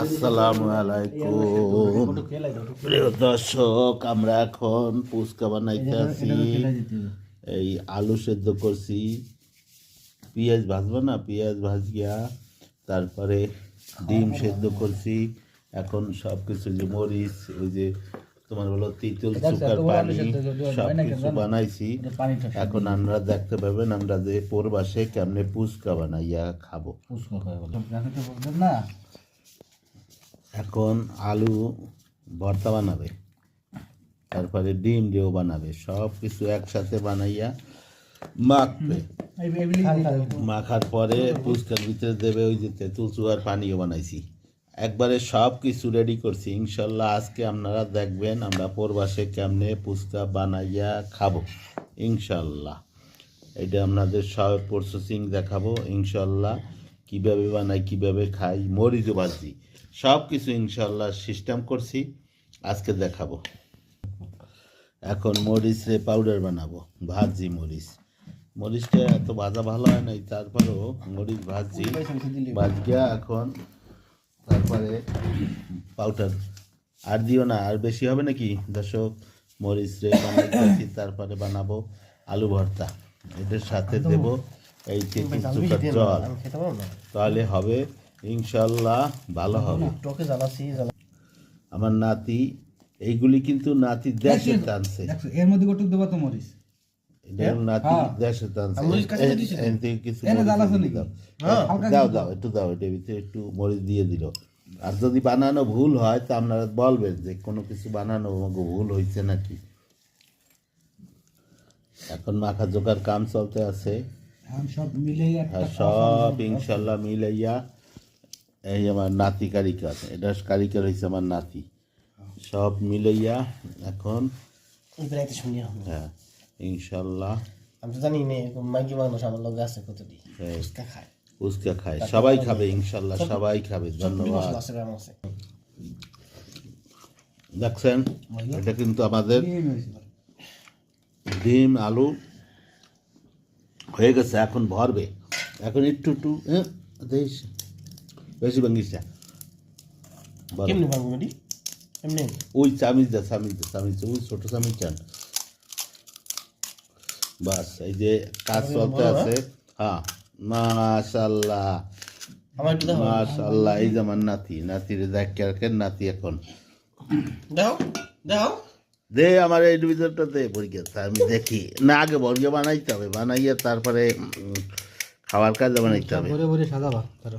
আসসালামু আলাইকুম। প্রিয় দর্শক আমরা এখন ফুচকা বানাইতে আছি। এই আলু সেদ্ধ করছি। পেঁয়াজ ভাজবো না? পেঁয়াজ ভাজিয়া তারপরে ডিম সেদ্ধ করছি। এখন সব কিছু যে মরিচ ওই যে তোমার হলো তিতুল সুকার পানি সেদ্ধ যদি হয় সব কিছু বানাইছি। এখন আমরা দেখতে পাবেন আমরা যে পূর্বাসে কেমনে ফুচকা বানাইয়া খাব। না। এখন আলু ভর্তা বানাবে তারপরে ডিম দিয়েও বানাবে সব কিছু একসাথে বানাইয়া মাখবে। মাখার পরে ফুচকার ভিতরে দেবে ওই যে তেঁতুল চুয়ার পানিও বানাইছি। একবারে সব কিছু রেডি করছি। ইনশাল্লাহ আজকে আপনারা দেখবেন আমরা পরবাসে কেমনে ফুচকা বানাইয়া খাব। ইনশাল্লাহ। এটা আপনাদের সব প্রসেসিং দেখাবো। ইনশাল্লাহ কীভাবে বানাই কীভাবে খাই মরিচ ভাজি সব কিছু ইনশাল্লাহ সিস্টেম করছি। আজকে দেখাবো। এখন মরিচ পাউডার বানাবো ভাজি মরিচ। মরিচটা এত ভাজা ভালো হয় নাই তারপরেও মরিচ ভাজি ভাজিয়া এখন তারপরে পাউডার আর দিও না আর বেশি হবে নাকি? দর্শক মরিচ রে বানাইতেছি তারপরে বানাবো আলু ভর্তা। এটার সাথে দেব এই তেঁতুল চুকার জল। তাহলে হবে ইনশাল্লাহ ভালো হবে। আমার নাতি এইগুলি কিন্তু নাতি দেশে টানছে। এর মধ্যে কটুক দেবা তো মরিস এটা নাতি দেশে টানছে। কিছু মরিচ নাকি? দাও। দাও। একটু দাও এটার ভিতরে একটু মরিচ দিয়ে দিল। আর যদি বানানো ভুল হয় তা আপনারা বলবেন যে কোনো কিছু বানানো আমাকে ভুল হয়েছে নাকি? এখন মাখা জোকার কাম চলতে আছে। সব সব ইনশাল্লাহ মিলাইয়া এই আমার নাতি কারিকার এটা কারিকার হয়েছে আমার নাতি। সব মিলাইয়া এখন হ্যাঁ ইনশাল্লাহ। আমি তো জানি নে মাইকি মানুষ আমার লগে আছে কতটি। হ্যাঁ, খায়। ফুচকা খায়। সবাই খাবে ইনশাল্লাহ সবাই খাবে ধন্যবাদ। দেখছেন? এটা কিন্তু আমাদের ডিম আলু হয়ে গেছে এখন ভরবে। এখন একটু একটু হ্যাঁ, বেশি ভাঙিস না। ওই চামিচ দা চামিচ দা চামিচ ওই ছোট চামিচ চান বাস এই যে কাজ চলতে আছে। হ্যাঁ। মাশাল্লাহ মাশাল্লাহ এই যে আমার নাতি নাতির দেখ কেরকের নাতি এখন। দাও দাও দে আমার এই ভিতরটা দে পরীক্ষা আমি দেখি। না আগে বর্গে বানাইতে হবে বানাইয়ে তারপরে খাবার খাওয়ার কাজে বানাইতে হবে। ভরে ভরে সাজাবা ধরো